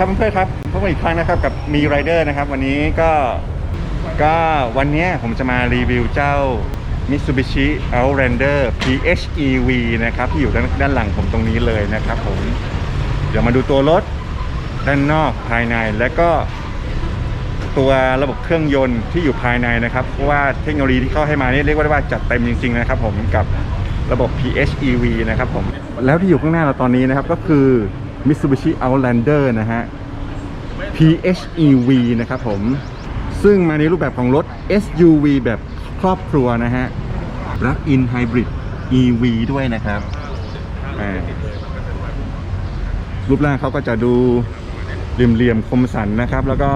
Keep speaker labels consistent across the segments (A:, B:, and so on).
A: ครับเพื่อนๆครับพบกันอีกครั้งนะครับกับมีไรเดอร์นะครับ วันนี้ก็ก็วันนี้ผมจะมารีวิวเจ้า Mitsubishi Outlander PHEV นะครับ ที่อยู่ด้านด้านหลังผมตรงนี้เลยนะครับผม เดี๋ยวมาดูตัวรถด้านนอกภายในและก็ตัวระบบเครื่องยนต์ที่อยู่ภายในนะครับ เพราะว่าเทคโนโลยีที่เข้าให้มานี่เรียกว่าได้ว่าจัดเต็มจริงๆนะครับผมกับระบบ PHEV นะครับผมแล้วที่อยู่ข้างหน้าเราตอนนี้นะครับก็คือ Mitsubishi Outlander นะฮะ PHEV นะครับผม ซึ่งมาในรูปแบบของรถ SUV แบบครอบครัวนะฮะ Plug-in Hybrid EV ด้วยนะครับรูปร่างเขาก็จะดูเหลี่ยมๆคมสันนะครับ แล้วก็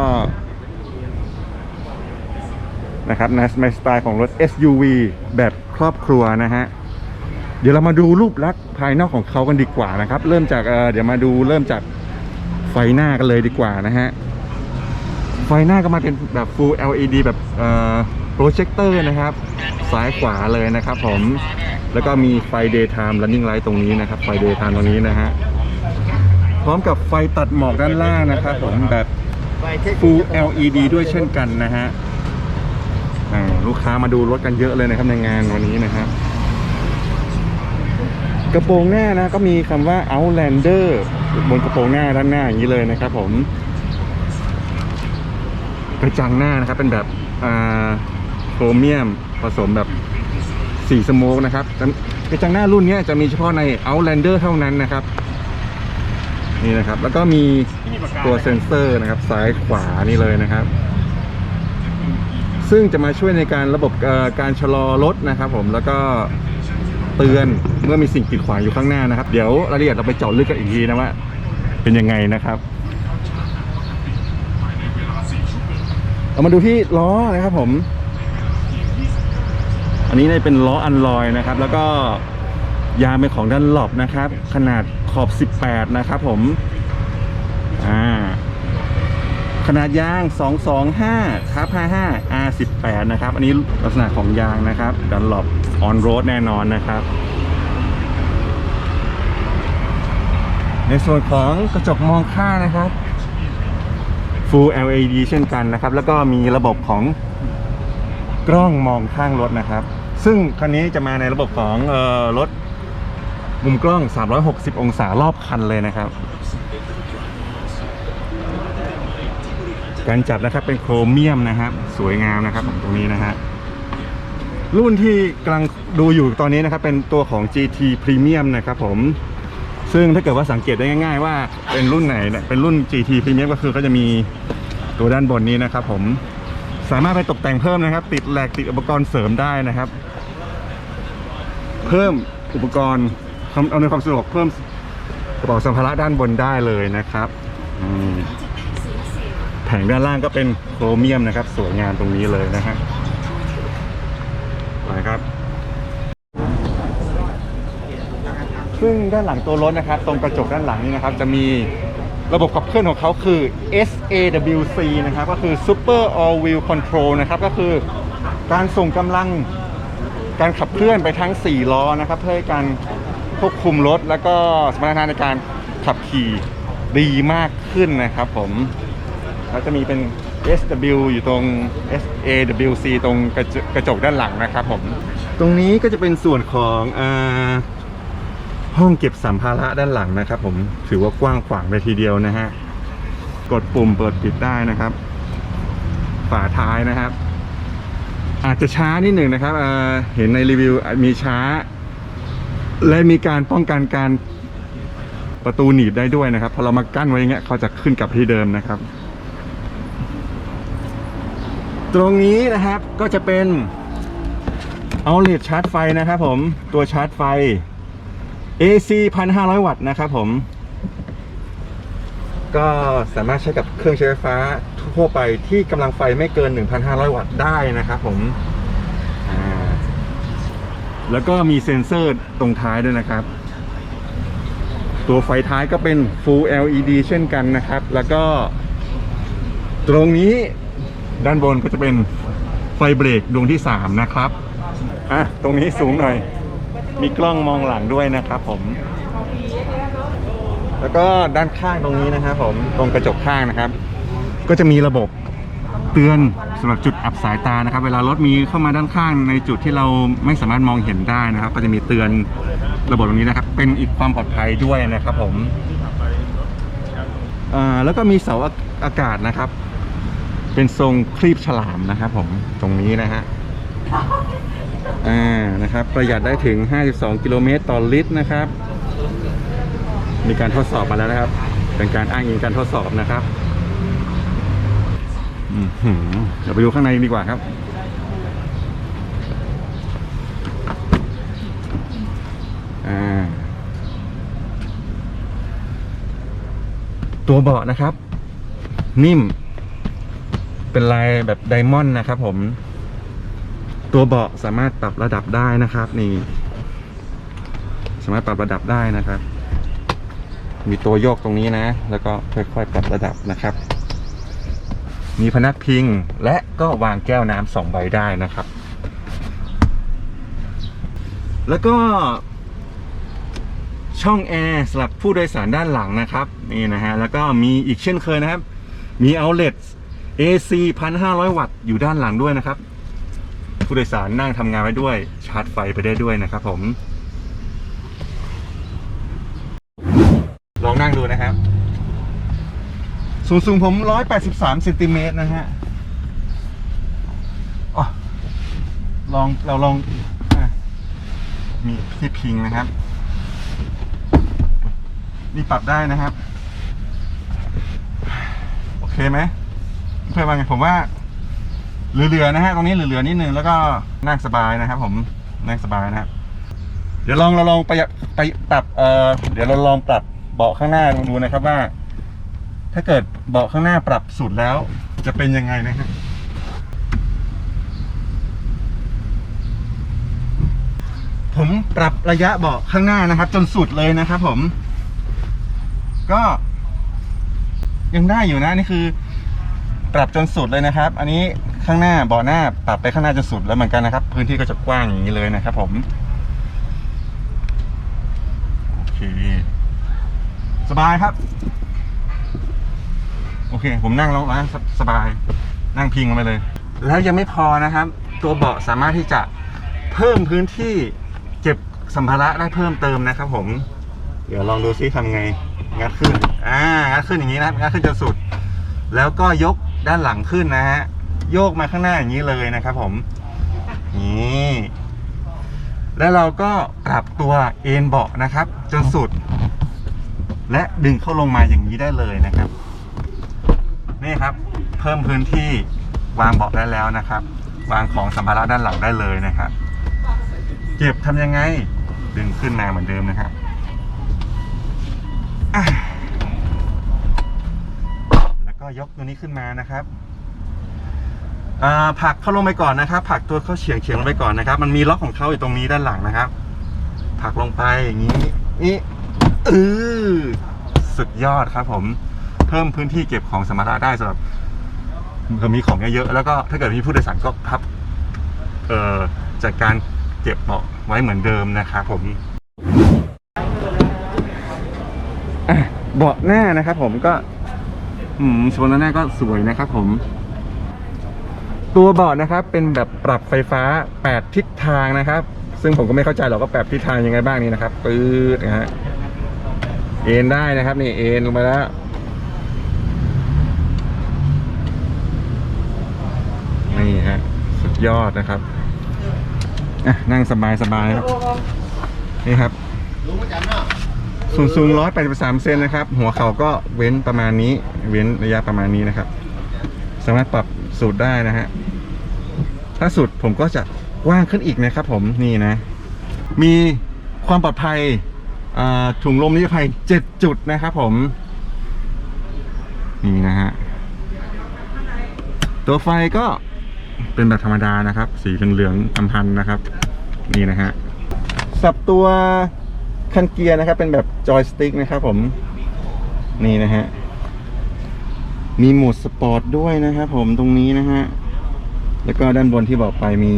A: นะครับในสไตล์ของรถ SUV แบบครอบครัวนะฮะ เดี๋ยวเรามาดูรูปลักษณ์ภายนอกของเขากันดีกว่านะครับ เริ่มจากเเดี๋ยวมาดูเริ่มจากไฟหน้ากันเลยดีกว่านะฮะ ไฟหน้าก็มาเป็นแบบ Full LED แบบโปรเจคเตอร์นะครับ ซ้ายขวาเลยนะครับผม แล้วก็มีไฟ daytime running light ตรงนี้นะครับ ไฟ daytime ตรงนี้นะฮะ พร้อมกับไฟตัดหมอกด้านล่างนะครับผมแบบ Full LED ด้วยเช่นกันนะฮะลูกค้ามาดูรถกันเยอะเลยนะครับในงานวันนี้นะครับ กระโปรงหน้านะก็มีคำว่า Outlander บนกระโปรงหน้าด้านหน้าอย่างนี้เลยนะครับผมกระจังหน้านะครับเป็นแบบโครเมียมผสมแบบสีสโมกนะครับกระจังหน้ารุ่นนี้จะมีเฉพาะใน Outlander เท่านั้นนะครับ นี่นะครับ แล้วก็มีตัวเซ็นเซอร์นะครับ ซ้ายขวานี่เลยนะครับ ซึ่งจะมาช่วยในการระบบการชะลอรถนะครับผมแล้วก็ เตือนเมื่อมีสิ่งกีดขวางอยู่ข้างหน้านะครับ เดี๋ยวรายละเอียดเราไปเจาะลึกกันอีกทีนะว่า เป็นยังไงนะครับเรามาดูที่ล้อนะครับผม อันนี้เนี่ยเป็นล้ออันลอยนะครับ แล้วก็ยางเป็นของด้านหลบนะครับ ขนาดขอบ 18 นะครับผมอ่าขนาดยาง 225ทับ55 R18 นะครับ อันนี้ลักษณะของยางนะครับ ดันหลบ ออนโรดแน่นอนนะครับ ในส่วนของกระจกมองข้างนะครับ Full LED เช่นกันนะครับ แล้วก็มีระบบของกล้องมองข้างรถนะครับ ซึ่งคันนี้จะมาในระบบของเออรถมุมกล้อง 360 องศารอบคันเลยนะครับ การจับนะครับเป็นโครเมียมนะครับ สวยงามนะครับผมตรงนี้นะฮะ รุ่นที่กำลังดูอยู่ตอนนี้นะครับ เป็นตัวของ GT Premium นะครับผม ซึ่งถ้าเกิดว่าสังเกตได้ง่าย ๆ ว่าเป็นรุ่นไหนเนี่ยเป็นรุ่น GT Premium ก็คือก็จะมีตัวด้านบนนี้นะครับผมสามารถไปตกแต่งเพิ่มนะครับ ติดแหลกติดอุปกรณ์เสริมได้นะครับ เพิ่มอุปกรณ์ความเอาในวยความสะดวกเพิ่มกระเป๋าสัมภาระด้านบนได้เลยนะครับแผงด้านล่างก็เป็นโครเมียมนะครับ สวยงามตรงนี้เลยนะฮะ ไปครับ ซึ่งด้านหลังตัวรถนะครับ ตรงกระจกด้านหลังนี่นะครับ จะมีระบบขับเคลื่อนของเขาคือ SAWC นะครับ ก็คือ Super All Wheel Control นะครับ ก็คือการส่งกำลังการขับเคลื่อนไปทั้ง 4 ล้อนะครับ เพื่อให้การควบคุมรถ แล้วก็สมรรถนะในการขับขี่ดีมากขึ้นนะครับผม แล้วจะมีเป็น SW อยู่ตรง SAWC ตรงกระจกระจกด้านหลังนะครับผม ตรงนี้ก็จะเป็นส่วนของอ่าห้องเก็บสัมภาระด้านหลังนะครับ ผมถือว่ากว้างขวางเลยทีเดียวนะฮะ กดปุ่มเปิดปิดได้นะครับ ฝาท้ายนะครับ อาจจะช้านิดหนึ่งนะครับเออเห็นในรีวิวมีช้า และมีการป้องกันการประตูหนีบได้ด้วยนะครับพอเรามากั้นไว้อย่างเงี้ยเขาจะขึ้นกลับที่เดิมนะครับ ตรงนี้นะครับก็จะเป็นเอาเลดชาร์จไฟนะครับผมตัวชาร์จไฟ AC 1,500 วัตต์นะครับผม ก็สามารถใช้กับเครื่องใช้ไฟฟ้าทั่วไปที่กำลังไฟไม่เกิน 1,500 วัตต์ได้นะครับผมแล้วก็มีเซ็นเซอร์ตรงท้ายด้วยนะครับ ตัวไฟท้ายก็เป็น Full LED เช่นกันนะครับ แล้วก็ตรงนี้ ด้านบนก็จะเป็นไฟเบรกดวงที่ 3 นะครับ อะ ตรงนี้สูงหน่อย มีกล้องมองหลังด้วยนะครับผม แล้วก็ด้านข้างตรงนี้นะครับผม ตรงกระจกข้างนะครับ ก็จะมีระบบเตือนสำหรับจุดอับสายตานะครับ เวลารถมีเข้ามาด้านข้างในจุดที่เราไม่สามารถมองเห็นได้นะครับ ก็จะมีเตือนระบบตรงนี้นะครับ เป็นอีกความปลอดภัยด้วยนะครับผม อ่า แล้วก็มีเสาอากาศนะครับ เป็นทรงครีบฉลามนะครับผมตรงนี้นะฮะอ่านะครับ ประหยัดได้ถึง 52 กิโลเมตรต่อลิตรนะครับ มีการทดสอบมาแล้วนะครับ เป็นการอ้างอิงการทดสอบนะครับอือหือเดี๋ยวไปดูข้างในดีกว่าครับอ่าตัวเบาะนะครับ นิ่ม เป็นลายแบบไดมอนด์นะครับผม ตัวเบาะสามารถปรับระดับได้นะครับ นี่ สามารถปรับระดับได้นะครับ มีตัวโยกตรงนี้นะ แล้วก็ค่อยๆปรับระดับนะครับ มีพนักพิงและก็วางแก้วน้ำสองใบได้นะครับ แล้วก็ช่องแอร์สำหรับผู้โดยสารด้านหลังนะครับนี่นะฮะแล้วก็มีอีกเช่นเคยนะครับ มี outlet AC 1,500 วัตต์อยู่ด้านหลังด้วยนะครับ ผู้โดยสารนั่งทำงานไว้ด้วย ชาร์จไฟไปได้ด้วยนะครับผม ลองนั่งดูนะครับ สูงสูงผม 183เซนติเมตรนะฮะอ๋อลองเราลองอมีที่พิงนะครับ นี่ปรับได้นะครับ โอเคไหม เพื่อนว่าไงผมว่าเหลือๆนะฮะตรงนี้เหลือๆนิดนึงแล้วก็นั่งสบายนะครับ ผมนั่งสบายนะครับ เดี๋ยวลองเราลองไปไปปรับเอ่อเดี๋ยวเราลองปรับเบาะข้างหน้าดูนะครับว่า ถ้าเกิดเบาะข้างหน้าปรับสุดแล้ว จะเป็นยังไงนะครับผมปรับระยะเบาะข้างหน้านะครับ จนสุดเลยนะครับ ผม ก็ ยังได้อยู่นะนี่คือ ปรับจนสุดเลยนะครับ อันนี้ข้างหน้าเบาะหน้าปรับไปข้างหน้าจนสุดแล้วเหมือนกันนะครับ พื้นที่ก็จะกว้างอย่างนี้เลยนะครับผมโอเคสบายครับ โอเค ผมนั่งแล้วนะสสบาย นั่งพิงไปเลย แล้วยังไม่พอนะครับ ตัวเบาะสามารถที่จะเพิ่มพื้นที่เก็บสัมภาระได้เพิ่มเติมนะครับ ผม เดี๋ยวลองดูซิทำไงงัดขึ้น อ่า งัดขึ้นอย่างนี้นะครับงัดขึ้นจนสุด แล้วก็ยก ด้านหลังขึ้นนะฮะโยกมาข้างหน้าอย่างนี้เลยนะครับผมนี่แล้วเราก็ปรับตัวเอนเบาะนะครับ จนสุด และดึงเข้าลงมาอย่างนี้ได้เลยนะครับ นี่ครับ เพิ่มพื้นที่วางเบาะได้แล้วนะครับ วางของสัมภาระด้านหลังได้เลยนะครับเก็บทำยังไง ดึงขึ้นมาเหมือนเดิมนะครับ ก็ยกตัวนี้ขึ้นมานะครับอ่าผลักเข้าลงไปก่อนนะครับผลักตัวเข้าเฉียงเฉียงลงไปก่อนนะครับ มันมีล็อกของเขาอยู่ตรงนี้ด้านหลังนะครับผลักลงไปอย่างนี้นี่เออสุดยอดครับ ผมเพิ่มพื้นที่เก็บของสมรรถะได้สำหรับก็มีของเยอะๆแล้วก็ถ้าเกิดมีผู้โดยสารก็พับเอ่อจัดการเก็บเบาะไว้เหมือนเดิมนะครับผมเบาะหน้านะครับ ผมก็ อืมโซนหน้าก็สวยนะครับผม ตัวเบาะนะครับเป็นแบบปรับไฟฟ้า 8 ทิศทางนะครับ ซึ่งผมก็ไม่เข้าใจหรอกว่าแปดทิศทางยังไงบ้างนี่นะครับปื๊ดนะฮะเอ็นได้นะครับนี่เอ็นลงไปแล้วนี่ฮะสุดยอดนะครับนั่งสบายสบายครับ นี่ครับสูงสูงร้อยแป ดสิบสามเซนนะครับ หัวเข่าก็เว้นประมาณนี้ เว้นระยะประมาณนี้นะครับ สามารถปรับสูตรได้นะฮะ ถ้าสุดผมก็จะกว้างขึ้นอีกนะครับผม นี่นะ มีความปลอดภัยถุงลมนิรภัยเจ็ดจุดนะครับผม นี่นะฮะ ตัวไฟก็เป็นแบบธรรมดานะครับ สีเหลืองๆอำพันนะครับ นี่นะฮะ สับตัว คันเกียร์นะครับ เป็นแบบจอยสติ๊กนะครับผม นี่นะฮะ มีโหมดสปอร์ตด้วยนะครับผมตรงนี้นะฮะ แล้วก็ด้านบนที่บอกไปมี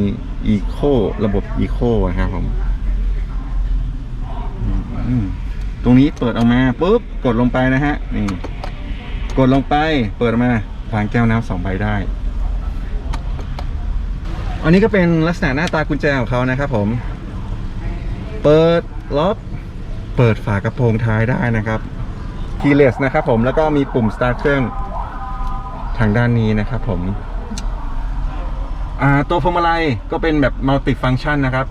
A: อีโคระบบอีโคนะครับผม ตรงนี้เปิดออกมาปุ๊บกดลงไปนะฮะ นี่ กดลงไป เปิดออกมาวางแก้วน้ำสองใบได้ อันนี้ก็เป็นลักษณะหน้าตากุญแจของเขานะครับผม เปิดล็อก เปิดฝากระโปรงท้ายได้นะครับ keyless นะครับผมแล้วก็มีปุ่ม start เครื่องทางด้านนี้นะครับผมตัวพวงมาลัยก็เป็นแบบ multi function นะครับ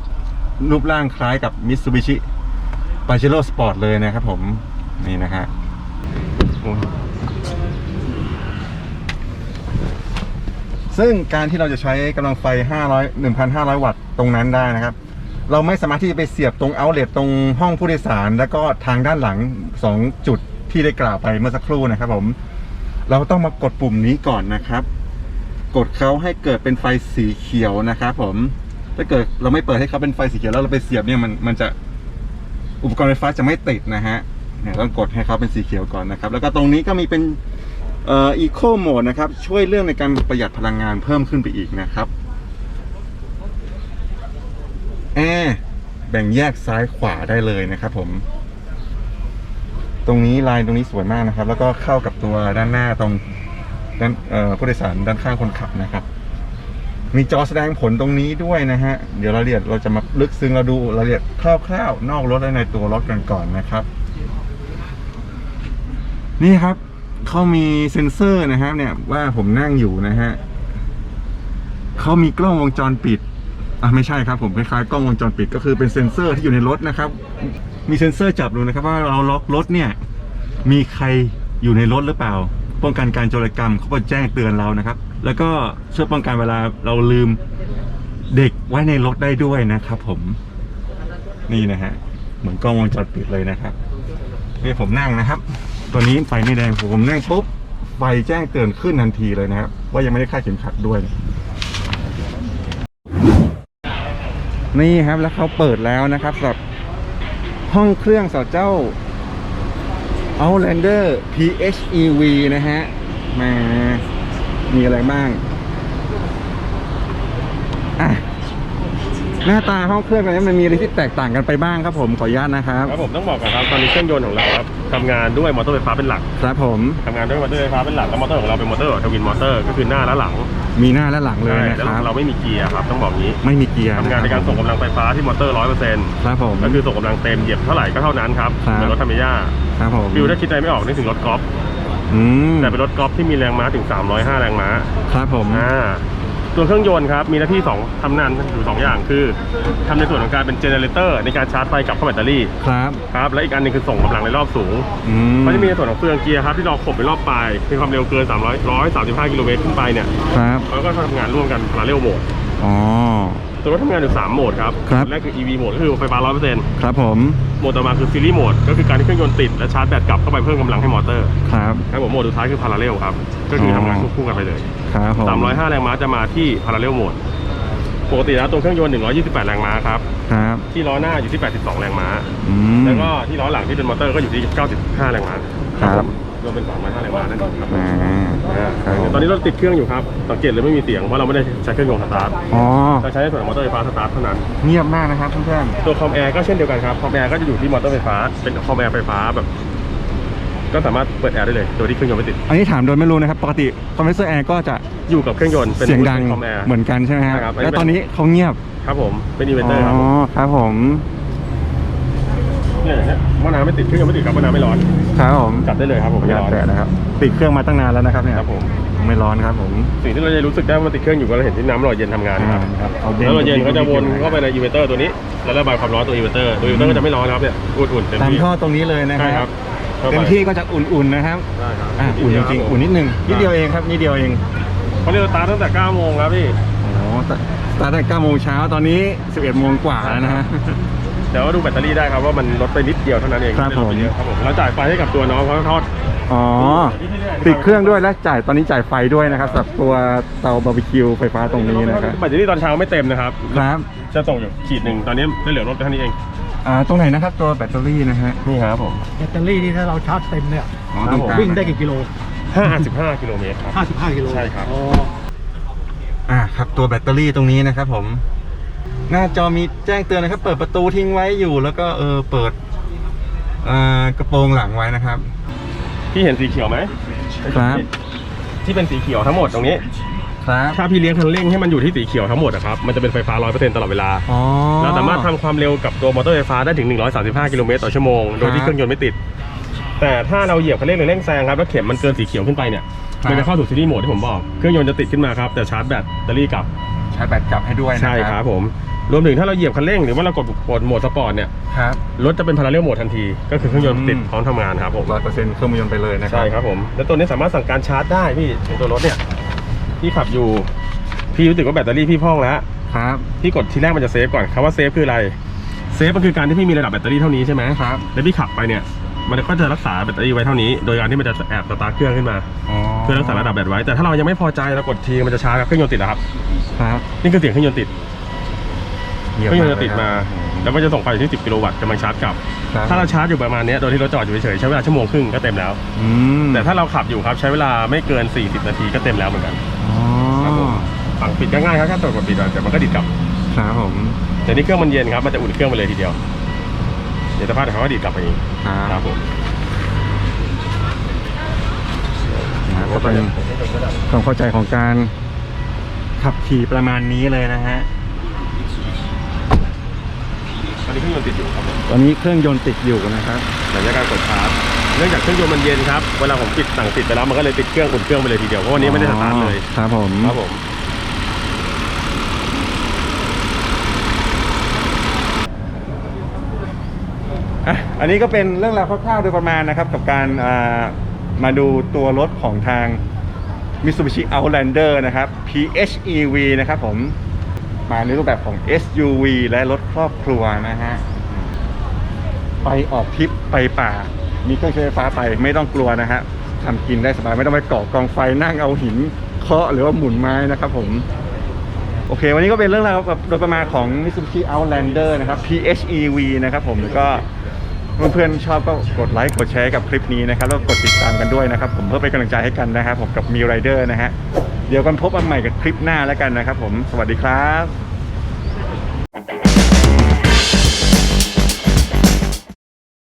A: รูปร่างคล้ายกับ Mitsubishi Pajero Sport เลยนะครับผม นี่นะฮะซึ่งการที่เราจะใช้กำลังไฟ 500 1,500 วัตต์ตรงนั้นได้นะครับ เราไม่สามารถที่จะไปเสียบตรง outlet ตรงห้องผู้โดยสาร แล้วก็ทางด้านหลัง 2 จุดที่ได้กล่าวไปเมื่อสักครู่นะครับผม เราต้องมากดปุ่มนี้ก่อนนะครับ กดเขาให้เกิดเป็นไฟสีเขียวนะครับผมถ้าเกิดเราไม่เปิดให้เขาเป็นไฟสีเขียวแล้วเราไปเสียบเนี่ยมันมันจะอุปกรณ์ไฟฟ้าจะไม่ติดนะฮะเนี่ยต้องกดให้เขาเป็นสีเขียวก่อนนะครับ แล้วก็ตรงนี้ก็มีเป็นเอ่อ eco mode นะครับ ช่วยเรื่องในการประหยัดพลังงานเพิ่มขึ้นไปอีกนะครับ แอร์แบ่งแยกซ้ายขวาได้เลยนะครับผม ตรงนี้ลายตรงนี้สวยมากนะครับ แล้วก็เข้ากับตัวด้านหน้าตรงด้านผู้โดยสารด้านข้างคนขับนะครับ มีจอแสดงผลตรงนี้ด้วยนะฮะ เดี๋ยวรายละเอียดเราจะมาลึกซึ้งเราดูรายละเอียดคร่าวๆ นอกรถและในตัวรถกันก่อนนะครับ นี่ครับเขามีเซ็นเซอร์นะครับ เนี่ยว่าผมนั่งอยู่นะฮะเขามีกล้องวงจรปิด อะไม่ใช่ครับผมคล้ายๆกล้องวงจรปิดก็คือเป็นเซ็นเซอร์ที่อยู่ในรถนะครับ มีเซ็นเซอร์จับดูนะครับว่าเราล็อกรถเนี่ยมีใครอยู่ในรถหรือเปล่า ป้องกันการโจรกรรมเขาก็แจ้งเตือนเรานะครับ แล้วก็ช่วยป้องกันเวลาเราลืมเด็กไว้ในรถได้ด้วยนะครับ ผมนี่นะฮะเหมือนกล้องวงจรปิดเลยนะครับนี่ผมนั่งนะครับ ตัวนี้ไฟไม่แดงผมนั่งปุ๊บไฟแจ้งเตือนขึ้นทันทีเลยนะครับ ว่ายังไม่ได้คาดเข็มขัดด้วย นี่ครับแล้วเขาเปิดแล้วนะครับสำหรับห้องเครื่องสำหรับเจ้า Outlander PHEV นะฮะมามีอะไรบ้างอะหน้าตาห้องเครื่องกันนี่มันมีอะไรที่แตกต่างกันไปบ้างครับผมขออนุญาตนะครับ
B: ครับผมต้องบอกก่อนครับตอนนี้เครื่องยนต์ของเราครับ ทำงานด้วยมอเตอร์ไฟฟ้าเป็นหลัก
A: ครับผม
B: ทำงานด้วยมอเตอร์ไฟฟ้าเป็นหลักแล้วมอเตอร์ของเราเป็นมอเตอร์ทวินมอเตอร์ก็คือหน้าและหลัง
A: มีหน้าและหลังเลย
B: ใช่
A: นะ
B: แล้ว
A: ครับ
B: เราไม่มีเกียร์ครับต้องบอกงี้
A: ไม่มีเกียร์
B: ทำงานในการส่งกำลังไฟฟ้าที่มอเตอร์ร้อยเปอร์เซ็นต์
A: ครับผม
B: ก็คือส่งกำลังเต็มเหยียบเท่าไหร่ก็เท่านั้นครับ
A: ครับ
B: เหมือนรถธรรมย่า
A: ครับผม
B: ฟิวถ้าคิดใจไม่ออกนึกถึงรถกอล์ฟ
A: อืม
B: แต่เป็นรถกอล์ฟที่มีแรงม้าถึง 305 แรงม้า
A: ครับผม
B: อ่า ส่วนเครื่องยนต์ครับมีหน้าที่สองทำงานอยู่สองอย่างคือทำในส่วนของการเป็นเจเนเรเตอร์ในการชาร์จไฟกลับเข้าแบตเตอรี่
A: ครับ
B: ครับและอีกอันหนึงคือส่งกำลังในรอบสูง
A: อืม
B: ก็จะมีในส่วนของเฟืองเกียร์ครับที่เราขบไปรอบปลายมีความเร็วเกิน 300 135กิโลเมตรขึ้นไปเนี่ย
A: ครับ
B: เขาก็ทำงานร่วมกันพาราเรลโหมด
A: อ๋อ
B: ตัวรถทำงานอยู่3โหมดครับ
A: ครับ
B: แรกคือ EV โหมดก็คือไฟฟ้า100%
A: ครับผม
B: โหมดต่อมาคือซีรีส์โหมดก็คือการที่เครื่องยนต์ติดและชาร์จแบตกลับเข้าไปเพิ่มกำลังให้มอเตอร์
A: ครับ
B: ครับผมโหมดสุดท้ายคือพาราเรลครับก็คือทำงานควบคู่กันไปเลย
A: ครับผม
B: 305 แรงม้าจะมาที่พาราเรลโหมด ปกติแล้วตัวเครื่องยนต์ 128 แรงม้าครับ
A: ครับ
B: ที่ล้อหน้าอยู่ที่ 82 แรงม้า
A: อืม
B: แล้วก็ที่ล้อหลังที่เป็นมอเตอร์ก็อยู่ที่ 95 แรงม้า
A: ครับ
B: รวมเป็น 305 แรงม้านั่นเองครับ
A: อ่า
B: อ่า
A: ครับผม
B: ตอนนี้เราติดเครื่องอยู่ครับ สังเกตเลยไม่มีเสียงเพราะเราไม่ได้ใช้เครื่องยนต์สตาร์ท
A: อ๋อ
B: เราใช้ในส่วนของมอเตอร์ไฟฟ้าสตาร์ทเท่านั้น
A: เงียบมากนะครับเพื่อน
B: ตัวคอมแอร์ก็เช่นเดียวกันครับ คอมแอร์ก็จะอยู่ที่มอเตอร์ไฟฟ้า เป็นคอมแอร์ไฟฟ้าแบบ ก็สามารถเปิดแอร์ได้เลยโดยที่เครื่องยนต์ไม่ติด
A: ๆอันนี้ถามโดยไม่รู้นะครับ ปกติคอมเพรสเซอร์แอร์ก็จะ
B: อยู่กับเครื่องยนต์เป็น
A: เสียงดัง
B: คอมแอร์
A: เหมือนกันใช่ไหมฮะ
B: ใช่ครับอันนี้
A: แล้วตอนนี้เขาเงียบ
B: ครับผมเป็นอีเวนเตอร์ครับ
A: อ๋อ ครับผม
B: เนี่ยอย่างเงี้ยหม้อน้ำไม่ติดเครื่องยนต์ไม่ติดครับหม้อน้ำไม่ร้อน
A: ครับผม
B: จับได้เลยครับผม
A: ขออนุ
B: ไม่
A: ญาต
B: ร้อน
A: แตะนะครับ ติดเครื่องมาตั้งนานแล้วนะครับเนี่ย
B: ครับผม
A: ไม่ร้อนครับผม
B: สิ่งที่เราจะรู้สึกได้ว่ามันติดเครื่องอยู่ก็เราเห็นที่น้ำหล่อเย็นทำงานนะครับ
A: ครับเอา
B: แล้วหล่อเย็นก็จะวน
A: เข้า
B: เข้าไปในอีเวนเตอร์ตัวนี้ แล้วระบายความร้อนตัวอีเวนเตอร์ตัวอีเวนเตอร์ก็จะไม่ร้อนครับเนี่ยอุ่นๆเต็ม
A: ตาม
B: ที่
A: ท่อตรงนี้เลยนะ
B: ใช่
A: ค
B: ค
A: รั
B: รั
A: บบ
B: ข้าไป
A: เต็มที่ก็จะอุ่นๆนะครับ
B: ได้ครับ
A: อะอุ่นจริงๆอุ่นนิดนึงนิดเดียวเองครับนิดเดียวเอง
B: เขาเรียกสตาร์ทตั้งแต่9โมงครับพี่
A: โอ้โหสตาร์ทตั้ง9โมงเช้าตอนนี้ 11โมงกว่าแล้วนะฮะ
B: เดี๋ยวดูแบตเตอรี่ได้ครับว่ามันลดไปนิดเดียวเท่านั้นเอง
A: ครับ
B: ไได้ลดไป
A: ผม
B: เยอะครับผมแล้วจ่ายไฟให้กับตัวน้องเขาทอด
A: อ๋อ ติดเครื่องด้วยและจ่ายตอนนี้จ่ายไฟด้วยนะครับสำหรับตัวเตาบาร์บีคิวไฟฟ้าตรงนี้นะครับ
B: แบตเตอรี่ตอนเช้าไม่เต็มนะครับ
A: ครับ
B: จะส่งอยู่ขีดหนึ่งตอนนี้ได้เหลือรถไปเท่านี้เอง
A: อ่าตรงไหนนะครับตัวแบตเตอรี่นะฮะ
B: นี่ครับผม
C: แบตเตอรี่ที่ถ้าเราชาร์จเต็มเนี่ย
A: อ๋อตรงกลาง
C: วิ่งได้กี่กิโล
B: 55กิโลเมตรครับ
C: 55 กิโล
B: ใช่ครับ
C: อ๋อ
A: อ่าครับตัวแบตเตอรี่ตรงนี้นะครับผม หน้าจอมีแจ้งเตือนนะครับ เปิดประตูทิ้งไว้อยู่ แล้วก็เออเปิดอ่ากระโปรงหลังไว้นะครับ
B: พี่เห็นสีเขียวไหม
A: ครับ
B: ที่เป็นสีเขียวทั้งหมดตรงนี้
A: ครับ
B: ถ้าพี่เลี้ยงคันเร่งให้มันอยู่ที่สีเขียวทั้งหมดอะครับมันจะเป็นไฟฟ้า100%ตลอดเวลา
A: อ๋อ
B: เราสามารถทำความเร็วกับตัวมอเตอร์ไฟฟ้าได้ถึง 135 กิโลเมตรต่อชั่วโมงโดยที่
A: ครับ
B: เครื่องยนต์ไม่ติด แต่ถ้าเราเหยียบคันเร่งหรือเร่งแซงครับแล้วเข็มมันเกินสีเขียวขึ้นไปเนี่ย
A: ครับ
B: มันจะเข้าสู่ซีรีส์โหมดที่ผมบอกเครื่องยนต์จะติดขึ้นมาครับแต่ชาร์จแบตเตอรี่กลับ
A: ชาร์จแบตกลับให้ด้วยนะ
B: ใช่ครับผม รวมถึงถ้าเราเหยียบคันเร่งหรือว่าเรากดกดโหมดสปอร์ตเนี่ย
A: ครับ
B: รถจะเป็นพาราเรลโหมดทันที ก็คือเครื่องยนต์ติด
A: อืม
B: พร้อมทำงานครับผม
A: ร้อยเปอร์เซ็นต์เครื่องมือยนต์ไปเลยนะครั
B: ใช่ครับผม แล้วตัวนี้สามารถสั่งการชาร์จได้พี่ในตัวรถเนี่ย พี่ขับอยู่ พี่รู้สึกว่าแบตเตอรี่พี่พร่องแล้ว
A: ครับ
B: พี่กดทีแรกมันจะเซฟก่อนคำว่าเซฟคืออะไร เซฟมันคือการที่พี่มีระดับแบตเตอรี่เท่านี้ใช่ไหม
A: ครับ
B: แล้วพี่ขับไปเนี่ย มันก็จะรักษาแบตเตอรี่ไว้เท่านี้ โดยการที่มันจะแอบสตาร์ทเครื่องขึ้นมา
A: อ๋อ
B: เพื่อรักษาระดับแบตไว้ แต่ถ้าเรายังไม่พอใจเรากดทีมันจะช้าครับเครื่องยนต์ติดนะครับ
A: ครับ
B: นี่คือเสียงเครื่องยนต์ติด
A: เยี่ย
B: เครื่องยนต์
A: เล
B: จะติดมา
A: ครับ
B: แล้วมันจะส่งไฟอยู่ที่ 10 กิโลวัตต์กำลังชาร์จกลับ
A: ครับ
B: ถ้าเราชาร์จอยู่ประมาณเนี้ยโดยที่รถจอดอยู่เฉยๆใช้เวลาชั่วโมงครึ่งก็เต็มแล้ว
A: อืม
B: แต่ถ้าเราขับอยู่ครับใช้เวลาไม่เกิน 40 นาทีก็เต็มแล้วเหมือนกัน
A: อ๋อ
B: ครับ ผมฝั่งปิดก็ง่ายครับแค่กดปิดก่อนแต่มันก็ดิดกลับ
A: ครับผม
B: แต่นี่เครื่องมันเย็นครับมันจะอุ่นเครื่องไปเลยทีเดียว เดี๋ยวสภาพเดี๋ยวเขาก็ดีดกลับไปเอง
A: ค
B: ค
A: รั
B: รั
A: บบ
B: ผม
A: นะก็เป็นความเข้าใจของการขับขี่ประมาณนี้เลยนะฮะ
B: ตอนนี้เครื่องยนต์ติดอยู่ครับผม
A: ตอนนี้เครื่องยนต์ติดอยู่นะครับ
B: หลังจากการกดชาร์จเนื่องจากเครื่องยนต์มันเย็นครับเวลาผมปิดสั่งปิดไปแล้วมันก็เลยติดเครื่องอุ่นเครื่องไปเลยทีเดียวเพราะวันนี้ไม่ได้สตาร์ทเลย
A: ครับผม
B: ครับผม
A: อะอันนี้ก็เป็นเรื่องราวคร่าวๆโดยประมาณนะครับ กับการมาดูตัวรถของทาง Mitsubishi Outlander นะครับ PHEV นะครับผม มาในรูปแบบของ SUV และรถครอบครัวนะฮะ ไปออกทริปไปป่า มีเครื่องใช้ไฟฟ้าไปไม่ต้องกลัวนะฮะทำกินได้สบายไม่ต้องไปเกาะกองไฟนั่งเอาหินเคาะหรือว่าหมุนไม้นะครับผม โอเค วันนี้ก็เป็นเรื่องราวแบบโดยประมาณของ Mitsubishi Outlander นะครับ PHEV นะครับผมแล้วก็ เพื่อนๆชอบก็กดไลค์กดแชร์กับคลิปนี้นะครับแล้วกดติดตามกันด้วยนะครับ ผมเพื่อเป็นกำลังใจให้กันนะครับผมกับมีไรเดอร์นะฮะเดี๋ยวกันพบกันใหม่กับคลิปหน้าแล้วกันนะครับ ผมสวัสดีครับ